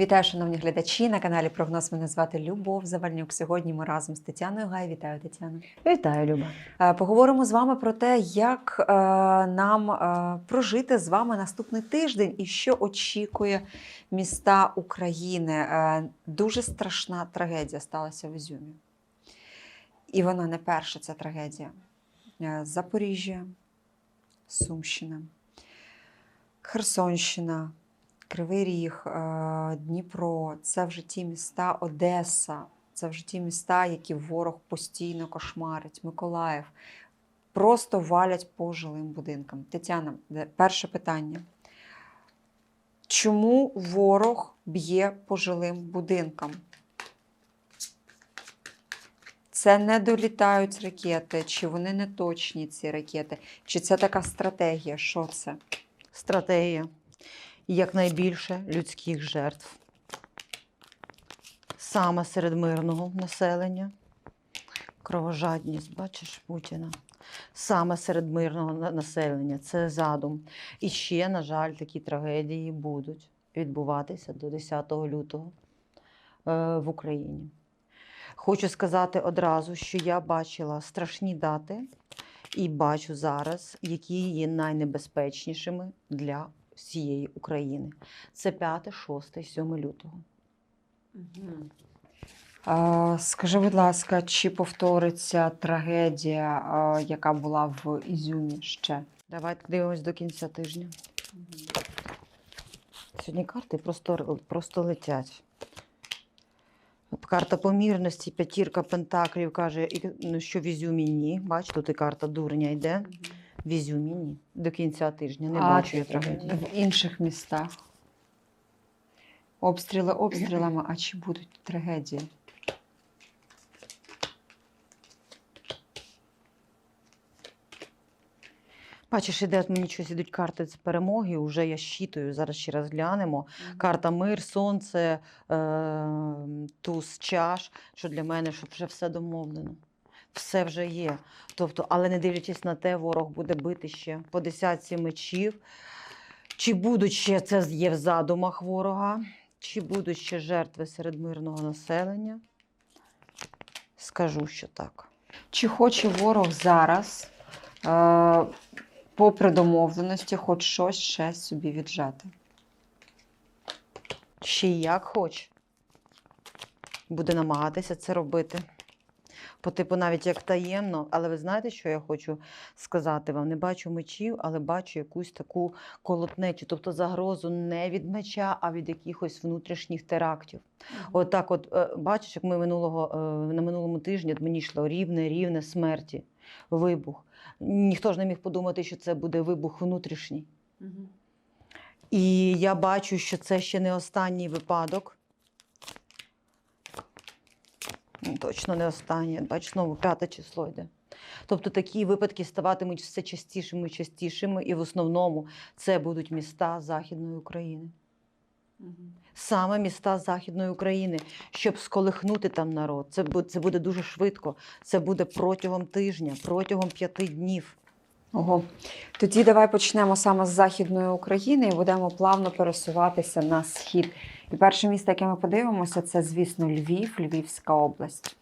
Вітаю, шановні глядачі на каналі Прогноз. Мене звати Любов Завальнюк. Сьогодні ми разом з Тетяною Гай. Вітаю, Тетяна. Вітаю, Люба. Е, Поговоримо з вами про те, як е, нам е, прожити з вами наступний тиждень і що очікує міста України. Дуже страшна трагедія сталася в Ізюмі. І вона не перша ця трагедія. Запоріжжя, Сумщина, Херсонщина, Кривий Ріг, е, Дніпро це вже ті міста, Одеса, це вже ті міста, які ворог постійно кошмарить, Миколаїв. Просто валять по жилим будинкам. Тетяна, перше питання. Чому ворог б'є по жилим будинкам? Це не долітають ракети, чи вони не точні, ці ракети, чи це така стратегія? Що це? Стратегія. Якнайбільше людських жертв. Саме серед мирного населення. Кровожадність, бачиш, Путіна. Саме серед мирного населення. Це задум. І ще, на жаль, такі трагедії будуть відбуватися до 10 лютого е, в Україні. Хочу сказати одразу, що я бачила страшні дати і бачу зараз, які є найнебезпечнішими для всієї України. Це 5, 6, 7 лютого. А, Скажи, будь ласка, чи повториться трагедія, а, яка була в Ізюмі ще? Давайте дивимось до кінця тижня. Сьогодні карти просто, просто летять. Карта помірності, п'ятірка пентаклів каже, ну, що в Ізюмі ні. Бач, тут і карта дурня йде. В Ізюмі ні. До кінця тижня не А бачу я трагедії. В інших містах. Обстріли обстрілами, а чи будуть трагедії? Бачиш, іде мені щось ідуть карти з перемоги. Уже я щитую. Зараз ще раз глянемо. Карта мир, сонце, е, туз чаш, що для мене, щоб вже все домовлено. Все вже є. Тобто, але не дивлячись на те, ворог буде бити ще по десятці мечів. Чи будуть ще це є в задумах ворога, чи будуть ще жертви серед мирного населення? Скажу, що так. Чи хоче ворог зараз, е, попри домовленості, хоч щось ще собі віджати? Ще як хоче. Буде намагатися це робити. По типу, навіть як таємно, але ви знаєте, що я хочу сказати вам? Не бачу мечів, але бачу якусь таку колотнечу, тобто загрозу не від меча, а від якихось внутрішніх терактів. От так, от е, бачиш, як ми минулого е, на минулому тижні от мені йшло рівне, рівне смерті, вибух. Ніхто ж не міг подумати, що це буде вибух внутрішній. І я бачу, що це ще не останній випадок. Ну, Точно не останній. Бач, знову п'яте число йде. Тобто такі випадки ставатимуть все частішими і частішими, і в основному це будуть міста Західної України. Саме міста Західної України, щоб сколихнути там народ. Це, бу- це буде дуже швидко. Це буде протягом тижня, протягом п'яти днів. Ого. Тоді давай почнемо саме з Західної України і будемо плавно пересуватися на схід. І перше місто, яке ми подивимося, це, звісно, Львів, Львівська область.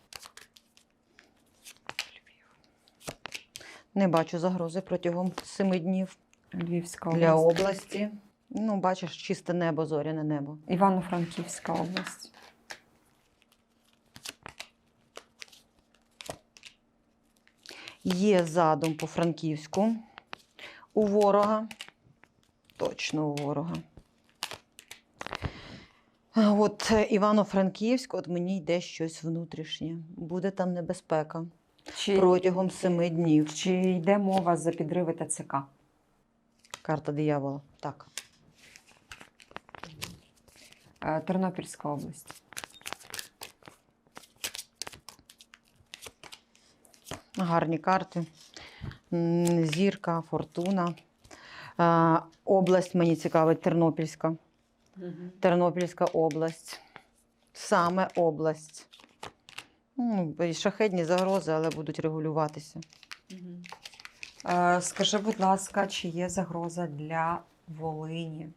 Не бачу загрози протягом семи днів. Львівська Для області. Ну, бачиш, чисте небо, зоряне небо. Івано-Франківська область. Є задум по Франківську у ворога. Точно у ворога. От е, Івано-Франківськ, от мені йде щось внутрішнє. Буде там небезпека Чи, протягом семи днів. чи йде мова за підриви ТЦК? Карта диявола. Так. Е, Тернопільська область. Гарні карти. Зірка, фортуна. Область мені цікавить Тернопільська. Тернопільська область. Саме область. Ну, і шахедні загрози, але будуть регулюватися. Е, Скажи, будь ласка, чи є загроза для Волині?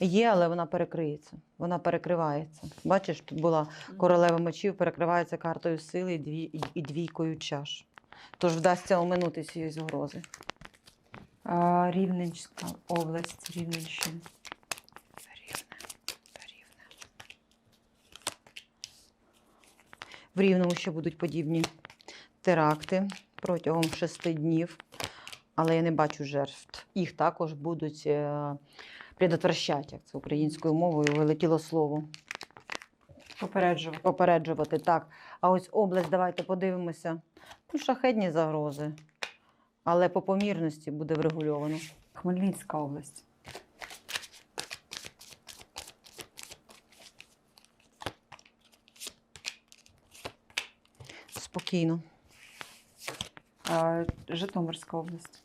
Є, але вона перекриється. Вона перекривається. Бачиш, тут була королева мечів, перекривається картою сили і двійкою чаш. Тож вдасться оминути цієї загрози. Рівненська область, Рівненщина. В Рівному ще будуть подібні теракти протягом шести днів, але я не бачу жертв. Їх також будуть е, предотвращати, як це українською мовою вилетіло слово. Попереджувати. Попереджувати так. А ось область, давайте подивимося. Ну, шахетні загрози. Але по помірності буде врегульовано. Хмельницька область. Спокійно. Е, Житомирська область.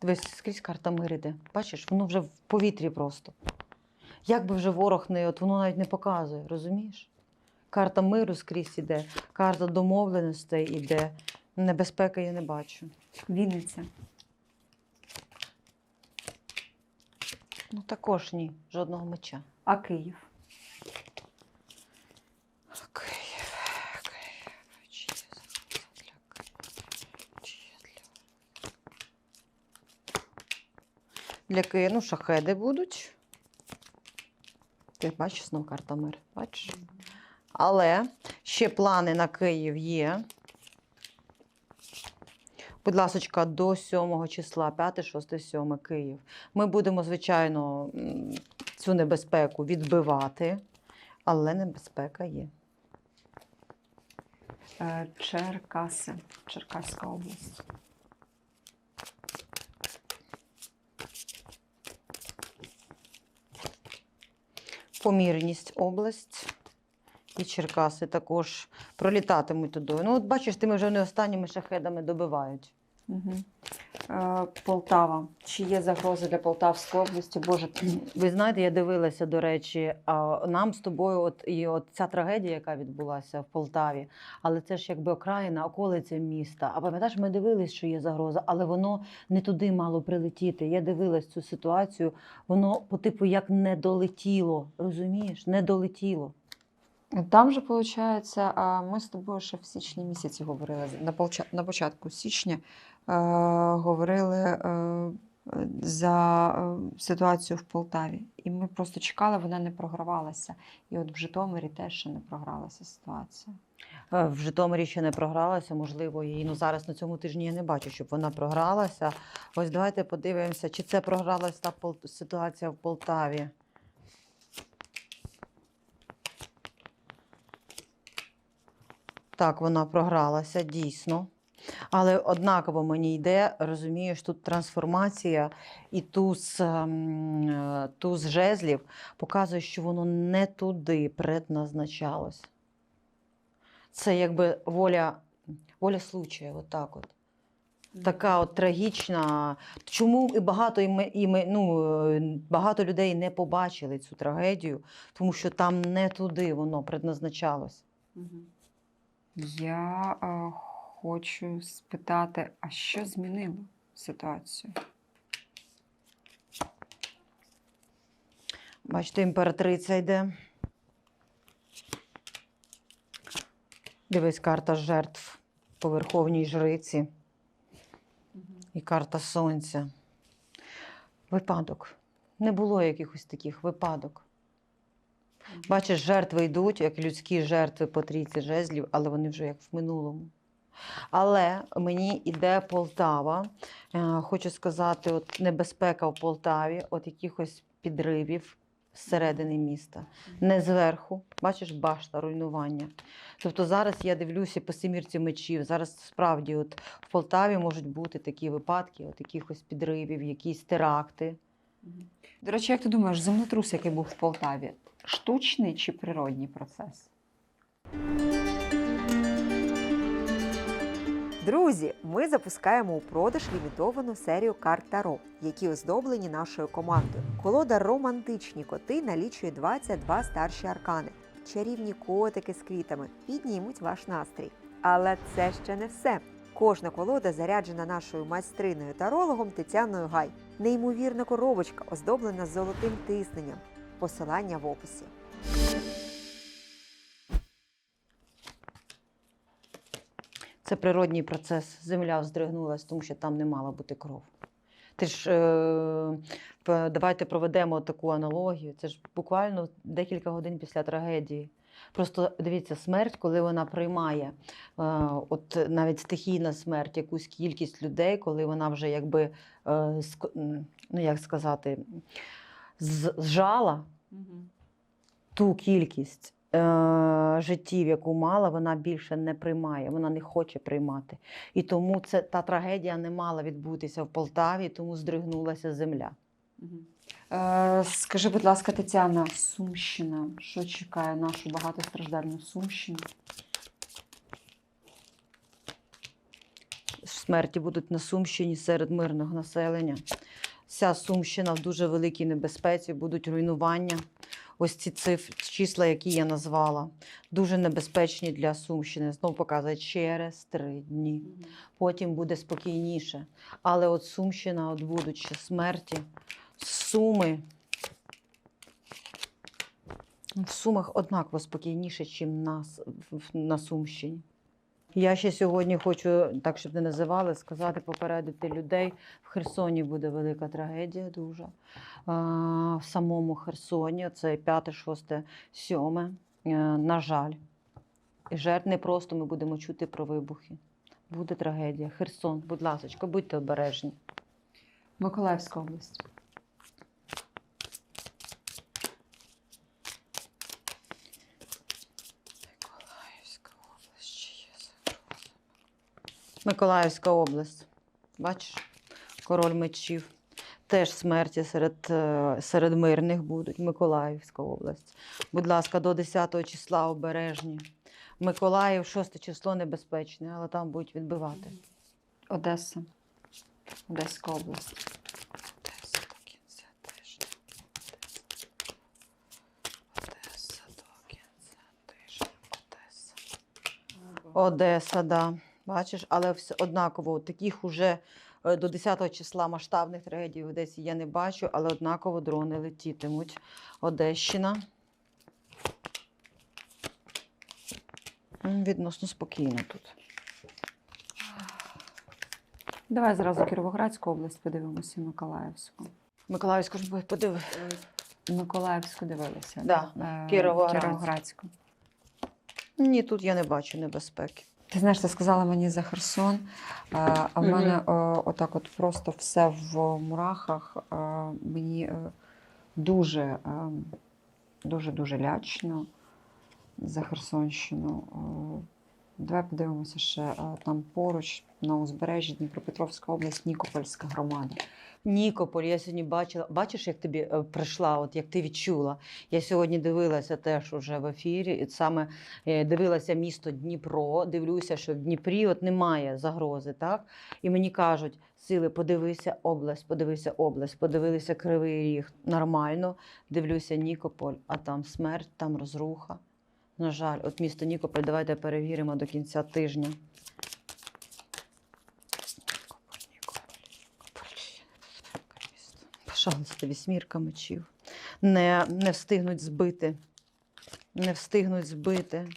Дивись, скрізь карта мир іде. Бачиш, воно вже в повітрі просто. Як би вже ворог не, от воно навіть не показує, розумієш? Карта миру скрізь іде, карта домовленостей іде. Небезпеки я не бачу. Вінниця. Ну також ні, жодного меча. А Київ. Для Києва, ну, шахеди будуть. Ти бачиш знову карта мир, бачиш? Але ще плани на Київ є. Будь ласочка, до 7 числа, 5, 6, 7 Київ. Ми будемо, звичайно, цю небезпеку відбивати, але небезпека є. Е, Черкаси. Черкаська область. Помірність область і Черкаси також пролітатимуть туди. Ну, от бачиш, тими вже не останніми шахедами добивають. Угу. Е, Полтава. Чи є загроза для Полтавської області? Боже, Ви знаєте, я дивилася, до речі, а, нам з тобою, от і от ця трагедія, яка відбулася в Полтаві, але це ж якби окраїна, околиця міста. А пам'ятаєш, ми дивились, що є загроза, але воно не туди мало прилетіти. Я дивилась цю ситуацію, воно по типу як не долетіло. Розумієш? Не долетіло. Там же, виходить, ми з тобою ще в січні місяці говорили. На початку січня говорили за ситуацію в Полтаві. І ми просто чекали, вона не програвалася. І от в Житомирі теж ще не програлася ситуація. В Житомирі ще не програлася, можливо, її. Ну зараз на цьому тижні я не бачу, щоб вона програлася. Ось давайте подивимося, чи це програлася та ситуація в Полтаві. Так, вона програлася, дійсно. Але однаково мені йде, розумієш, тут трансформація і туз, ем, е, туз жезлів показує, що воно не туди предназначалось. Це якби воля, воля случаю, отак от. Така от трагічна. Чому і багато, і ми, і ми, ну, е, багато людей не побачили цю трагедію, тому що там не туди воно предназначалось. Я е, хочу спитати, а що змінило ситуацію? Бачите, імператриця йде. Дивись, карта жертв по верховній жриці і карта сонця. Випадок. Не було якихось таких випадок. Бачиш, жертви йдуть, як людські жертви по трійці жезлів, але вони вже як в минулому. Але мені йде Полтава. Е, Хочу сказати, от небезпека в Полтаві, от якихось підривів зсередини міста, не зверху. Бачиш, башта, руйнування. Тобто зараз я дивлюся по семірці мечів. Зараз справді от в Полтаві можуть бути такі випадки, от якихось підривів, якісь теракти. До речі, як ти думаєш, землетрус, який був в Полтаві, штучний чи природній процес? Друзі, ми запускаємо у продаж лімітовану серію карт Таро, які оздоблені нашою командою. Колода романтичні коти налічує 22 старші аркани. Чарівні котики з квітами піднімуть ваш настрій. Але це ще не все. Кожна колода заряджена нашою майстриною тарологом Тетяною Гай. Неймовірна коробочка, оздоблена золотим тисненням. Посилання в описі. Це природній процес. Земля здригнулася, тому що там не мала бути кров. Ти ж е, давайте проведемо таку аналогію. Це ж буквально декілька годин після трагедії. Просто дивіться, смерть, коли вона приймає, е, от навіть стихійна смерть, якусь кількість людей, коли вона вже якби, е, ну як сказати, зжала ту кількість е, життів, яку мала, вона більше не приймає, вона не хоче приймати. І тому це, та трагедія не мала відбутися в Полтаві, тому здригнулася земля. Е, скажи, будь ласка, Тетяна, Сумщина, що чекає нашу багатостраждальну Сумщину? Смерті будуть на Сумщині серед мирного населення. Вся Сумщина в дуже великій небезпеці, будуть руйнування. Ось ці цифри, числа, які я назвала, дуже небезпечні для Сумщини. Знову показує через три дні. потім буде спокійніше. Але от Сумщина, от будуть ще смерті, суми. В Сумах однаково спокійніше, ніж на, С- в- в- на Сумщині. Я ще сьогодні хочу, так щоб не називали, сказати, попередити людей. В Херсоні буде велика трагедія дуже. В самому Херсоні, це 5, 6, 7. Е, На жаль. Жертв не просто ми будемо чути про вибухи. Буде трагедія. Херсон, будь ласка, будьте обережні. Миколаївська область. Миколаївська область ще є загроза. Миколаївська область. Бачиш, король мечів. Теж смерті серед, е, серед мирних будуть. Миколаївська область. Будь ласка, до 10 числа обережні. Миколаїв, 6 число небезпечне, але там будуть відбивати. Одеса. Одеська область. Одеса до кінця тижня. Одеса до кінця тижня. Одеса. Одеса, да. Бачиш, але все однаково таких уже е, до 10 числа масштабних трагедій в Одесі я не бачу, але однаково дрони летітимуть. Одещина. Відносно спокійно тут. Давай зразу Кіровоградську область подивимося, Миколаївську. Миколаївську ж подиви. Миколаївську дивилися. Да, Е, Кіровоградську. Кіровоградську. Ні, тут я не бачу небезпеки. Ти знаєш, ти сказала мені за Херсон, а в мене е, отак от просто все в мурахах. Мені е, дуже, е, дуже, дуже лячно за Херсонщину. Давай подивимося ще е, там поруч на узбережжі Дніпропетровська область, Нікопольська громада. Нікополь, я сьогодні бачила. Бачиш, як тобі е, прийшла, от як ти відчула. Я сьогодні дивилася теж уже в ефірі. І саме е, дивилася місто Дніпро. Дивлюся, що в Дніпрі от немає загрози, так? І мені кажуть, сили, подивися область, подивися область, подивилися Кривий Ріг. Нормально. Дивлюся Нікополь, а там смерть, там розруха. На жаль, от місто Нікополь, давайте перевіримо до кінця тижня. Пожалуйста, вісьмірка мечів. Не, не встигнуть збити. Не встигнуть збити.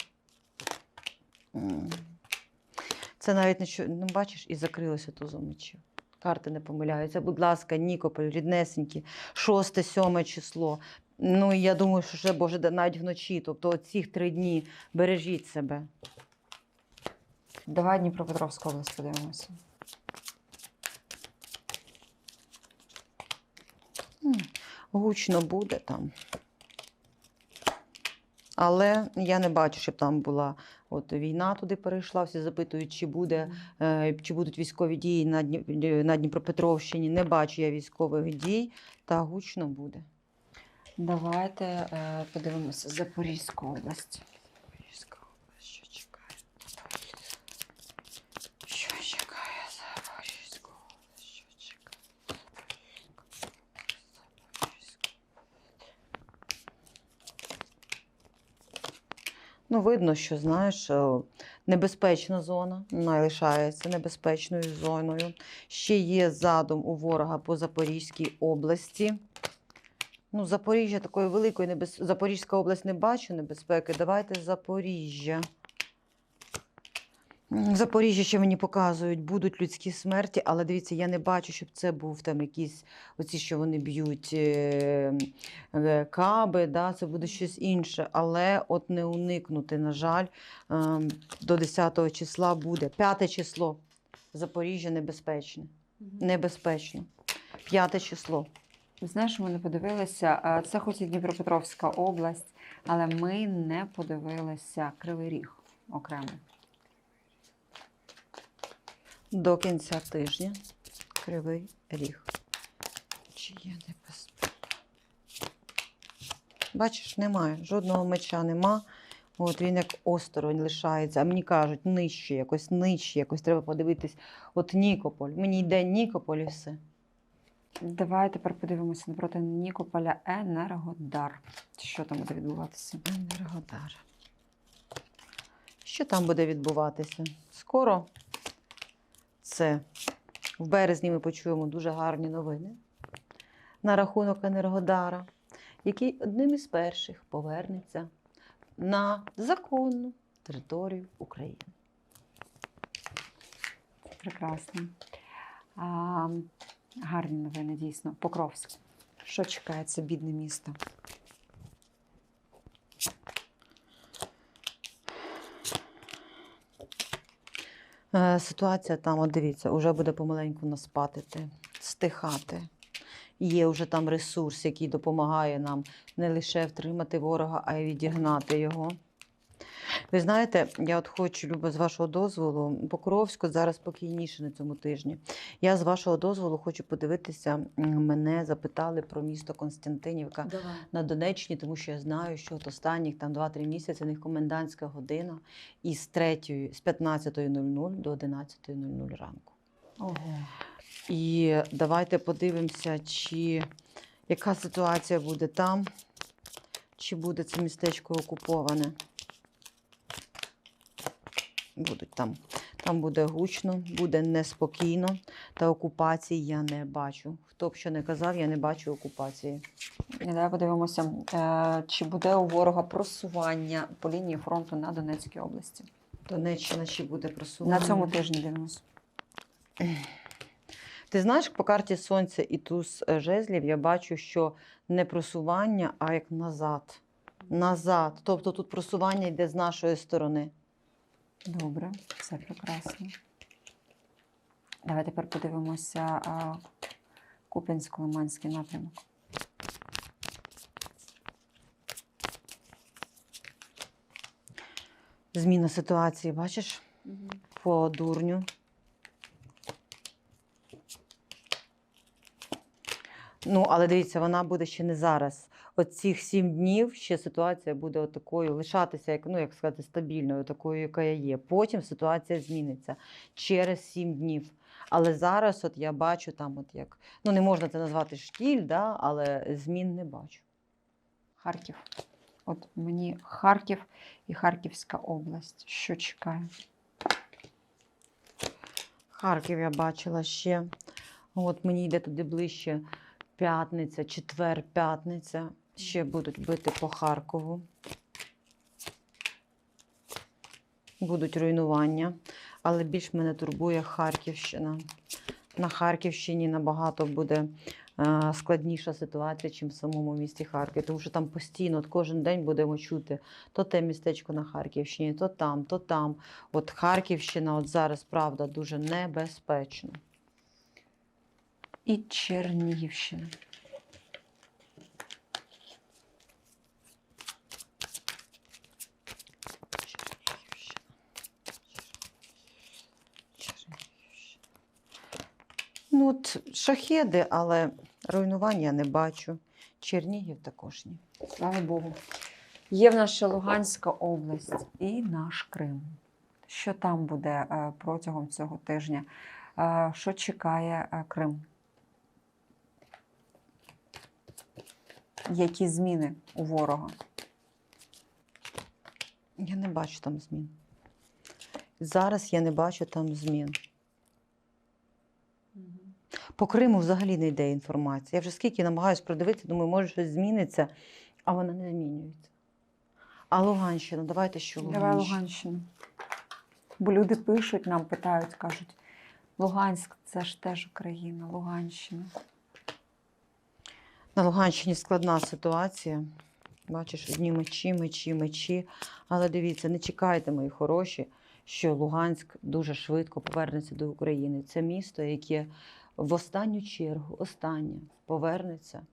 Це навіть що, ну бачиш, і закрилося тузом мечів. Карти не помиляються. Будь ласка, Нікополь, ріднесенькі, шосте, сьоме число. Ну, і я думаю, що ще, Боже, навіть вночі, тобто ці три дні бережіть себе. Давай Дніпропетровську область подивимося. Гучно буде там. Але я не бачу, щоб там була от війна туди перейшла. Всі запитують, чи буде е, чи будуть військові дії на Дніпропетровщині. Не бачу я військових дій, та гучно буде. Давайте е, подивимося Запорізьку область. Запорізька область, що чекає? Що чекає Запорізьку область? Що чекає Запорізьку Ну, видно, що знаєш, е, небезпечна зона, вона лишається небезпечною зоною. Ще є задум у ворога по Запорізькій області. Ну, Запоріжжя такої великої небез... Запорізька область не бачу небезпеки. Давайте Запоріжжя. Запоріжжя ще мені показують, будуть людські смерті, але дивіться, я не бачу, щоб це був там якісь оці, що вони б'ють е, е, каби, да, це буде щось інше. Але от не уникнути, на жаль, е, до 10 числа буде. П'яте число. Запоріжжя небезпечне. Небезпечно. П'яте число. Знаєш, ми не подивилися. Це хоч і Дніпропетровська область, але ми не подивилися Кривий Ріг окремо. До кінця тижня. Кривий ріг. Чи є небезпека? Бачиш, немає. Жодного меча нема. От він як осторонь лишається. А мені кажуть, нижче, якось нижче, якось треба подивитись. От Нікополь. Мені йде Нікополь і все. Давай тепер подивимося напроти Нікополя Енергодар. Що там буде відбуватися? Енергодар. Що там буде відбуватися? Скоро це в березні ми почуємо дуже гарні новини на рахунок Енергодара, який одним із перших повернеться на законну територію України. Прекрасно. А, гарні новини, дійсно. Покровськ. Що чекає це бідне місто? Е, Ситуація там, от дивіться, вже буде помаленьку нас патити, стихати. Є вже там ресурс, який допомагає нам не лише втримати ворога, а й відігнати його. Ви знаєте, я от хочу, Люба, з вашого дозволу, Покровську зараз спокійніше на цьому тижні. Я з вашого дозволу хочу подивитися. Мене запитали про місто Константинівка Давай. на Донеччині, тому що я знаю, що от останніх там 2-3 місяці у них комендантська година із 3, з 15.00 до 11.00 ранку. Ого. І давайте подивимося, чи яка ситуація буде там, чи буде це містечко окуповане. Будуть там. Там буде гучно, буде неспокійно, та окупації я не бачу. Хто б що не казав, я не бачу окупації. Давай подивимося, е, чи буде у ворога просування по лінії фронту на Донецькій області. Донеччина чи буде просування. На цьому тижні дивимося. Ти знаєш, по карті Сонця і туз е, жезлів я бачу, що не просування, а як назад. Назад. Тобто тут просування йде з нашої сторони. Добре, все прекрасно. Давай тепер подивимося а, Куп'янсько-Лиманський напрямок. Зміна ситуації, бачиш, по дурню. Ну, але дивіться, вона буде ще не зараз. От цих сім днів ще ситуація буде такою, лишатися, як, ну, як сказати, стабільною, такою, яка є. Потім ситуація зміниться через сім днів. Але зараз от я бачу там, от як, ну не можна це назвати штіль, да, але змін не бачу. Харків. От мені Харків і Харківська область. Що чекає? Харків я бачила ще. От мені йде туди ближче п'ятниця, четвер, п'ятниця. Ще будуть бити по Харкову. Будуть руйнування, але більш мене турбує Харківщина. На Харківщині набагато буде е, складніша ситуація, ніж в самому місті Харків. Тому що там постійно, от кожен день будемо чути то те містечко на Харківщині, то там, то там. От Харківщина, от зараз, правда, дуже небезпечно. І Чернігівщина. Ну, от шахеди, але руйнування я не бачу. Чернігів також ні. Слава Богу. Є в нас ще Луганська область і наш Крим. Що там буде е, протягом цього тижня? Е, Що чекає е, Крим? Які зміни у ворога? Я не бачу там змін. Зараз я не бачу там змін. По Криму взагалі не йде інформація. Я вже скільки намагаюся продивитися, думаю, може щось зміниться, а вона не змінюється. А Луганщина, давайте що Луганщина. Давай Луганщину. Бо люди пишуть, нам питають, кажуть, Луганськ це ж теж Україна, Луганщина. На Луганщині складна ситуація. Бачиш, одні мечі, мечі, мечі. Але дивіться, не чекайте, мої хороші, що Луганськ дуже швидко повернеться до України. Це місто, яке в останню чергу, останнє повернеться, е,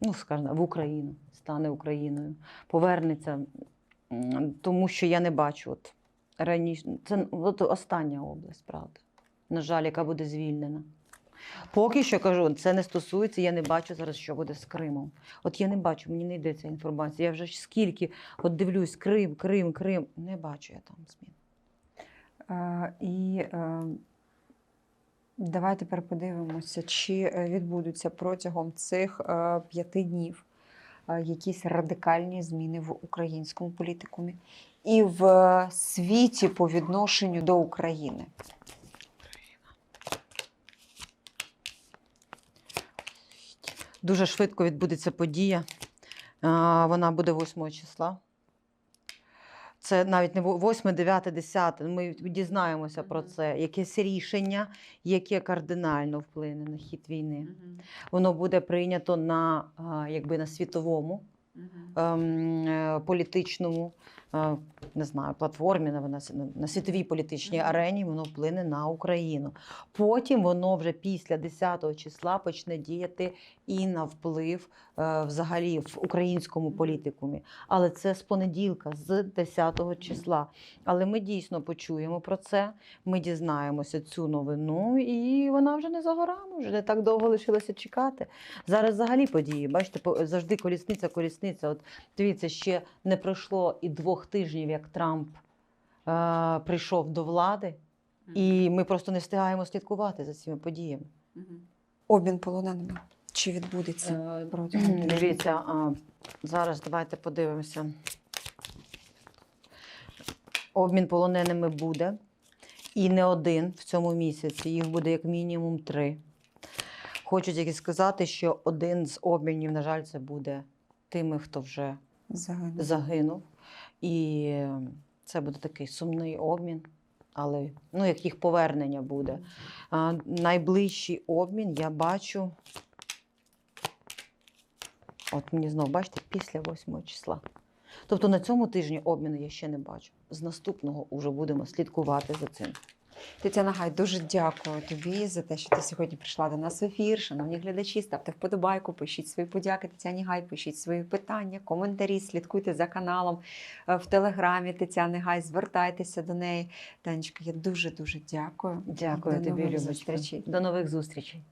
ну, скажімо, в Україну, стане Україною. Повернеться, тому що я не бачу. От, раніше, це от остання область, правда. На жаль, яка буде звільнена. Поки що кажу, це не стосується, я не бачу зараз, що буде з Кримом. От я не бачу, мені не йде ця інформація. Я вже скільки от дивлюсь, Крим, Крим, Крим. Не бачу я там змін. Е, і е, давай тепер подивимося, чи е, відбудуться протягом цих е, п'яти днів якісь радикальні зміни в українському політикумі і в світі по відношенню до України. Дуже швидко відбудеться подія. Вона буде 8 числа. Це навіть не 8, 9, 10. Ми дізнаємося про це. Якесь рішення, яке кардинально вплине на хід війни. Воно буде прийнято на, якби, на світовому ем, е, політичному не знаю, платформі, на, на, на світовій політичній арені воно вплине на Україну. Потім воно вже після 10-го числа почне діяти і на вплив е, взагалі в українському політикумі. Але це з понеділка, з 10-го числа. Але ми дійсно почуємо про це. Ми дізнаємося цю новину, і вона вже не за горами, вже не так довго лишилося чекати. Зараз взагалі події. Бачите, завжди колісниця, колісниця. От дивіться, ще не пройшло і двох тижнів, як Трамп е, прийшов до влади, і ми просто не встигаємо слідкувати за цими подіями. Обмін полоненими. Чи відбудеться Е, протягом тижня? Дивіться, а, зараз давайте подивимося. Обмін полоненими буде. І не один в цьому місяці, їх буде як мінімум три. Хочу тільки сказати, що один з обмінів, на жаль, це буде тими, хто вже Загинув. загинув. І це буде такий сумний обмін, але ну, як їх повернення буде. А, найближчий обмін я бачу. От мені знову, бачите, після 8 числа. Тобто на цьому тижні обміну я ще не бачу. З наступного вже будемо слідкувати за цим. Тетяна Гай, дуже дякую тобі за те, що ти сьогодні прийшла до нас в ефір. Шановні глядачі, ставте вподобайку, пишіть свої подяки Тетяні Гай, пишіть свої питання, коментарі, слідкуйте за каналом е, в телеграмі Тетяни Гай, звертайтеся до неї. Танечка, я дуже дуже дякую. Дякую До тобі, любить. Любочка. зустрічей. До нових зустрічей.